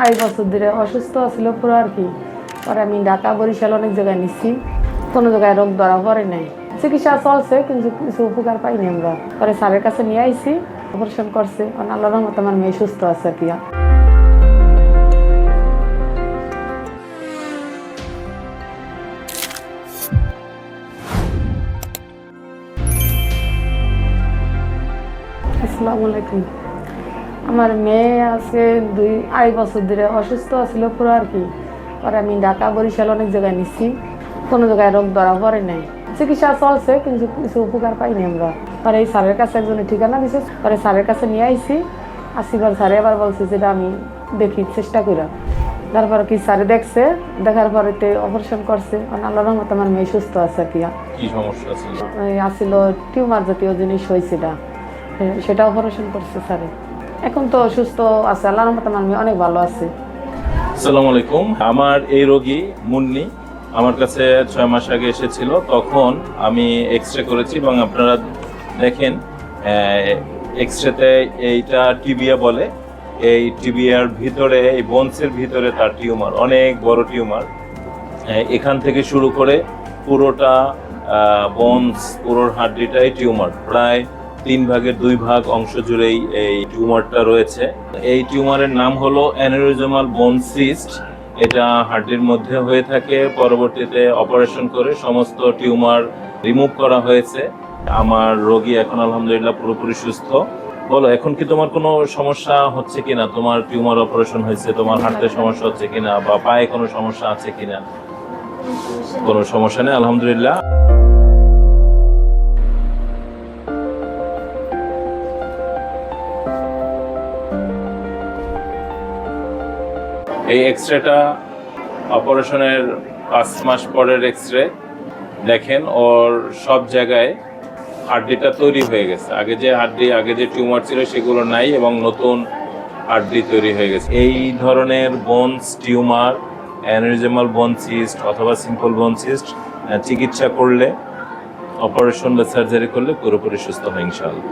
আড়াই বছর ধরে অসুস্থ ছিল পুরো আর কি। পরে আমি ঢাকা, বরিশাল অনেক জায়গায় নিচ্ছি কোনো জায়গায় রোগ ধরা পড়ে নাই। চিকিৎসা চলছে, কিন্তু কিছু উপকার পাইনি আমরা। পরে স্যারের কাছে নিয়ে আইছি, অপারেশন করছে। আল্লাহ রহমত আমার মেয়ে সুস্থ আছে কি। আসসালামু আলাইকুম। আমার মেয়ে আছে দুই আড়াই বছর ধরে অসুস্থ ছিল পুরো আর কি। পরে আমি ঢাকা বরিশাল অনেক জায়গায় নিচ্ছি কোনো জায়গায় রোগ ধরা পড়ে নাই। চিকিৎসা চলছে কিন্তু কিছু উপকার পাইনি আমরা। পরে এই স্যারের কাছে একজনের ঠিকানা দিছে। পরে স্যারের কাছে নিয়ে আইছি। আসিবার স্যারে আবার বলছে যেটা আমি দেখি চেষ্টা করি তারপরে কি স্যারে দেখছে দেখার পরে অপারেশন করছে। আর আল্লাহ রহমত আমার মেয়ে সুস্থ আছে আর কি। আসিল টিউমার জাতীয় জিনিস হয়েছিল সেটা অপারেশন করছে স্যারে। এখন তো সুস্থ আছে, আল্লাহর মতো আমার মেয়ে অনেক ভালো আছে। আসসালামু আলাইকুম। আমার এই রোগী মুন্নি আমার কাছে ছয় মাস আগে এসেছিল। তখন আমি এক্স রে করেছি এবং আপনারা দেখেন এক্স রেতে এইটা টিবিয়া বলে। এই টিবিয়ার ভিতরে, এই বোনসের ভিতরে তার টিউমার, অনেক বড় টিউমার। এখান থেকে শুরু করে পুরোটা বোনস পুরোর হাড্ডিটাই টিউমার, প্রায় তিন ভাগের দুই ভাগ অংশ জুড়েই এই টিউমারটা রয়েছে। এই টিউমারের নাম হলো অ্যানোরিজমাল বোন সিস্ট। এটা হাড্ডির মধ্যে হয়ে থাকে, পরবর্তীতে অপারেশন করে সমস্ত টিউমার রিমুভ করা হয়েছে। আমার রোগী এখন আলহামদুলিল্লাহ পুরোপুরি সুস্থ। বলো, এখন কি তোমার কোনো সমস্যা হচ্ছে কিনা? তোমার টিউমার অপারেশন হয়েছে, তোমার হাঁটতে সমস্যা হচ্ছে কিনা? বা পায়ে কোনো সমস্যা আছে কিনা? কোনো সমস্যা নেই, আলহামদুলিল্লাহ। এই এক্স রেটা অপারেশনের পাঁচ মাস পরের এক্স রে দেখেন, ওর সব জায়গায় হাড্ডিটা তৈরি হয়ে গেছে। আগে যে হাড্ডি, আগে যে টিউমার ছিল সেগুলো নাই এবং নতুন হাড্ডি তৈরি হয়ে গেছে। এই ধরনের বোনস টিউমার অ্যানোরিজমাল বোন সিস্ট অথবা সিম্পল বোন সিস্ট চিকিৎসা করলে অপারেশন বা সার্জারি করলে পুরোপুরি সুস্থ হয় ইনশাআল্লাহ।